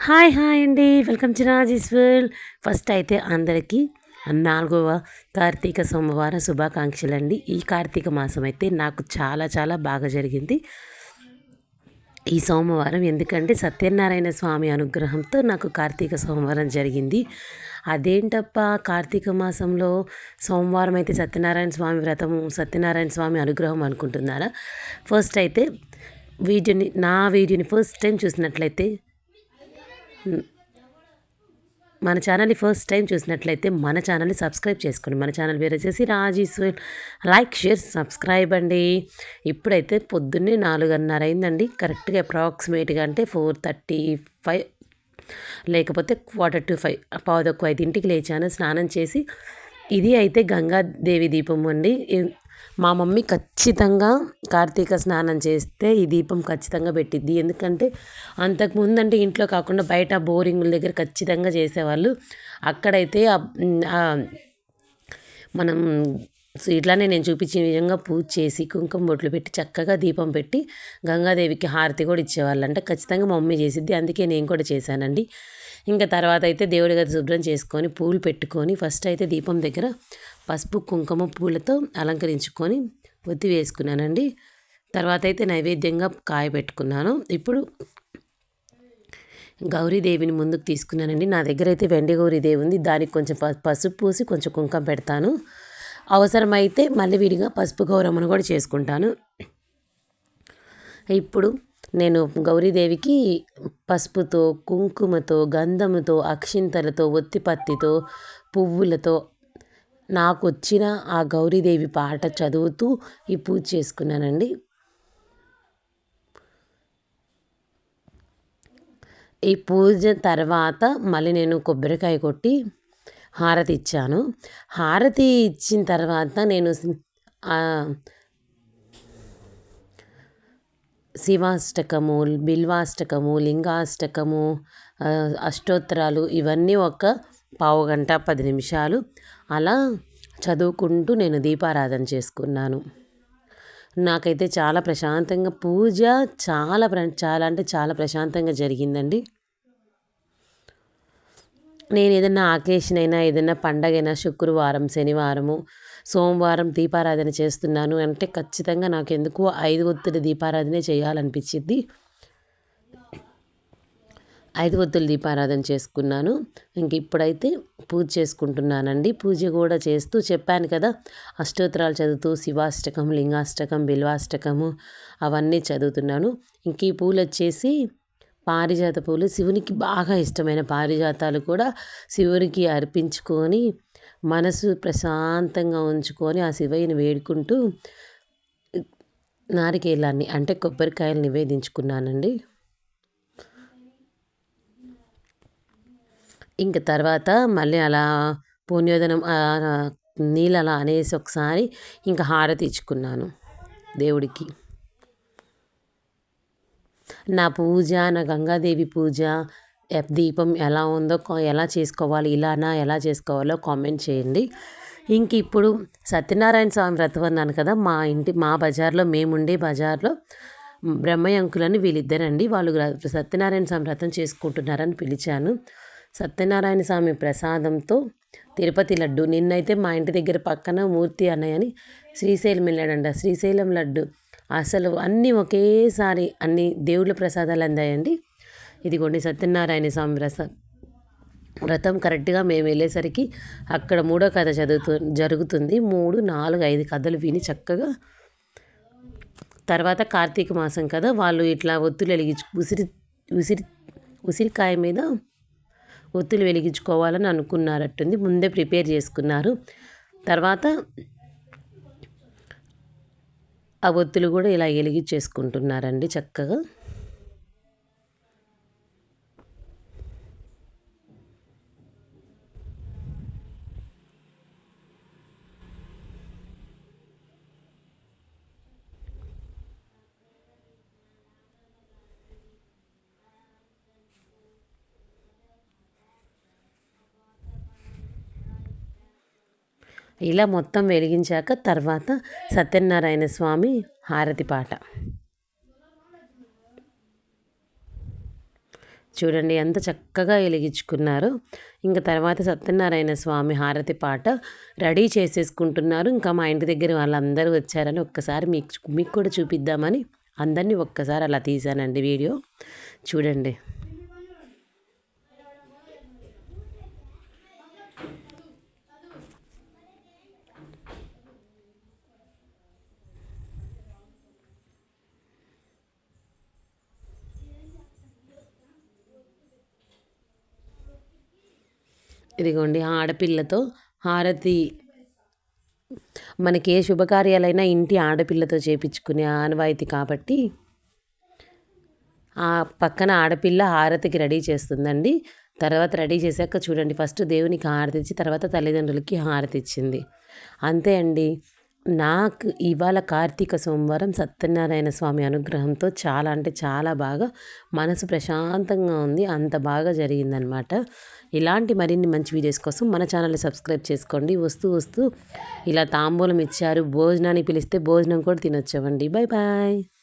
Hi hi అండి. Welcome to Raji's world. First అయితే అందరికీ నాలుగవ కార్తీక సోమవారం శుభాకాంక్షలు అండి ఈ కార్తీక మాసం అయితే నాకు చాలా చాలా బాగా జరిగింది. ఈ సోమవారం ఎందుకంటే సత్యనారాయణ స్వామి అనుగ్రహంతో నాకు కార్తీక సోమవారం జరిగింది. అదేంటప్ప కార్తీక మాసంలో సోమవారం అయితే సత్యనారాయణ స్వామి వ్రతం సత్యనారాయణ స్వామి అనుగ్రహం అనుకుంటున్నారా? ఫస్ట్ అయితే వీడియోని నా వీడియోని ఫస్ట్ టైం చూసినట్లయితే మన ఛానల్ని ఫస్ట్ టైం చూసినట్లయితే మన ఛానల్ని సబ్స్క్రైబ్ చేసుకోండి మన ఛానల్ పేరు వచ్చేసి రాజీశ్వర్ లైక్ షేర్ సబ్స్క్రైబ్ అండి. ఇప్పుడైతే పొద్దున్నే నాలుగున్నర అయిందండి. కరెక్ట్గా అప్రాక్సిమేట్గా అంటే ఫోర్ థర్టీ ఫైవ్ లేకపోతే క్వార్టర్ టు ఫైవ్ పావుదొక్కు ఐదింటికి లేచాను. స్నానం చేసి ఇది అయితే గంగాదేవి దీపం అండి. మా మమ్మీ ఖచ్చితంగా కార్తీక స్నానం చేస్తే ఈ దీపం ఖచ్చితంగా పెట్టిద్ది. ఎందుకంటే అంతకుముందు అంటే ఇంట్లో కాకుండా బయట బోరింగుల దగ్గర ఖచ్చితంగా చేసేవాళ్ళు. అక్కడైతే మనం ఇట్లానే నేను చూపించిన విధంగా పూజ చేసి కుంకుమ బొట్లు పెట్టి చక్కగా దీపం పెట్టి గంగాదేవికి హారతి కూడా ఇచ్చేవాళ్ళు అంటే ఖచ్చితంగా మా మమ్మీ చేసిద్ది. అందుకే నేను కూడా చేశానండి. ఇంకా తర్వాత అయితే దేవుడి గది శుభ్రం చేసుకొని పూలు పెట్టుకొని ఫస్ట్ అయితే దీపం దగ్గర పసుపు కుంకుమ పూలతో అలంకరించుకొని ఒత్తి వేసుకున్నానండి. తర్వాత అయితే నైవేద్యంగా కాయ పెట్టుకున్నాను ఇప్పుడు గౌరీదేవిని ముందుకు తీసుకున్నానండి. నా దగ్గర అయితే వెండి గౌరీదేవి ఉంది దానికి కొంచెం పసుపు పూసి కొంచెం కుంకం పెడతాను. అవసరమైతే మళ్ళీ విడిగా పసుపు గౌరమ్మను కూడా చేసుకుంటాను. ఇప్పుడు నేను గౌరీదేవికి పసుపుతో కుంకుమతో గంధముతో అక్షింతలతో ఒత్తిపత్తితో పువ్వులతో నాకు వచ్చిన ఆ గౌరీదేవి పాట చదువుతూ ఈ పూజ చేసుకున్నానండి. ఈ పూజ తర్వాత మళ్ళీ నేను కొబ్బరికాయ కొట్టి హారతి ఇచ్చాను. హారతి ఇచ్చిన తర్వాత నేను శివాష్టకము బిల్వాష్టకము లింగాష్టకము అష్టోత్తరాలు ఇవన్నీ ఒక పావు గంట పది నిమిషాలు అలా చదువుకుంటూ నేను దీపారాధన చేసుకున్నాను. నాకైతే చాలా ప్రశాంతంగా పూజ చాలా చాలా అంటే చాలా ప్రశాంతంగా జరిగిందండి. నేను ఏదైనా ఆకేషన్ అయినా ఏదైనా పండగైనా శుక్రవారం శనివారము సోమవారం దీపారాధన చేస్తున్నాను అంటే ఖచ్చితంగా నాకు ఎందుకు ఐదు ఒత్తిడి దీపారాధనే చేయాలనిపించింది ఐదు ఒత్తులు దీపారాధన చేసుకున్నాను. ఇంక ఇప్పుడైతే పూజ చేసుకుంటున్నానండి. పూజ కూడా చేస్తూ చెప్పాను కదా అష్టోత్తరాలు చదువుతూ శివాష్టకం లింగాష్టకం బిల్వాష్టకము అవన్నీ చదువుతున్నాను. ఇంక ఈ పూలు వచ్చేసి పారిజాత పూలు శివునికి బాగా ఇష్టమైన పారిజాతాలు కూడా శివునికి అర్పించుకొని మనసు ప్రశాంతంగా ఉంచుకొని ఆ శివయ్యని వేడుకుంటూ నారికేలాన్ని అంటే కొబ్బరికాయలు నివేదించుకున్నానండి. ఇంక తర్వాత మళ్ళీ అలా పుణ్యోదనం నీళ్ళు అలా అనేసి ఒకసారి ఇంకా హారతి ఇచ్చుకున్నాను దేవుడికి. నా పూజ నా గంగాదేవి పూజ దీపం ఎలా ఉందో ఎలా చేసుకోవాలి ఇలానా ఎలా చేసుకోవాలో కామెంట్ చేయండి. ఇంక ఇప్పుడు సత్యనారాయణ స్వామి వ్రతం అన్నాను కదా మా ఇంటి మా బజార్లో మేముండే బజార్లో బ్రహ్మయ్య అంకులని వీళ్ళిద్దరండి. వాళ్ళు సత్యనారాయణ స్వామి వ్రతం చేసుకుంటున్నారని పిలిచాను. సత్యనారాయణ స్వామి ప్రసాదంతో తిరుపతి లడ్డు. నిన్నైతే మా ఇంటి దగ్గర పక్కన మూర్తి అన్నయ్యని శ్రీశైలం వెళ్ళాడంట. శ్రీశైలం లడ్డు అసలు అన్నీ ఒకేసారి అన్ని దేవుళ్ళ ప్రసాదాలు అందాయండి. ఇదిగోండి సత్యనారాయణ స్వామి ప్రసాద్ వ్రతం కరెక్ట్గా మేము వెళ్ళేసరికి అక్కడ మూడో కథ చదువుతూ జరుగుతుంది. మూడు నాలుగు ఐదు కథలు విని చక్కగా తర్వాత కార్తీక మాసం కదా వాళ్ళు ఇట్లా ఒత్తులు వెలిగించు ఉసిరి ఉసిరి ఉసిరికాయ మీద ఒత్తులు వెలిగించుకోవాలని అనుకున్నారట్టుంది. ముందే ప్రిపేర్ చేసుకున్నారు. తర్వాత ఆ ఒత్తులు కూడా ఇలా వెలిగించేసుకుంటున్నారండి చక్కగా. ఇలా మొత్తం వెలిగించాక తర్వాత సత్యనారాయణ స్వామి హారతి పాట. చూడండి ఎంత చక్కగా వెలిగించుకున్నారు. ఇంకా తర్వాత సత్యనారాయణ స్వామి హారతి పాట రెడీ చేసేసుకుంటున్నారు. ఇంకా మా ఇంటి దగ్గర వాళ్ళందరూ వచ్చారని ఒక్కసారి మీకు మీకు కూడా చూపిద్దామని అందరినీ ఒక్కసారి అలా తీశానండి వీడియో. చూడండి. ఇదిగోండి ఆడపిల్లతో హారతి. మనకి ఏ శుభకార్యాలైనా ఇంటి ఆడపిల్లతో చేపించుకునే ఆనవాయితీ కాబట్టి ఆ పక్కన ఆడపిల్ల హారతికి రెడీ చేస్తుందండి. తర్వాత రెడీ చేశాక చూడండి ఫస్ట్ దేవునికి హారతి ఇచ్చి తర్వాత తల్లిదండ్రులకి హారతి ఇచ్చింది అంతే అండి. నాకు ఇవాళ కార్తీక సోమవారం సత్యనారాయణ స్వామి అనుగ్రహంతో చాలా అంటే చాలా బాగా మనసు ప్రశాంతంగా ఉంది. అంత బాగా జరిగిందనమాట ఇలాంటి మరిన్ని మంచి వీడియోస్ కోసం మన ఛానల్ని సబ్స్క్రైబ్ చేసుకోండి. వస్తూ వస్తూ ఇలా తాంబూలం ఇచ్చారు. భోజనాన్ని పిలిస్తే భోజనం కూడా తినొచ్చామండి. Bye bye.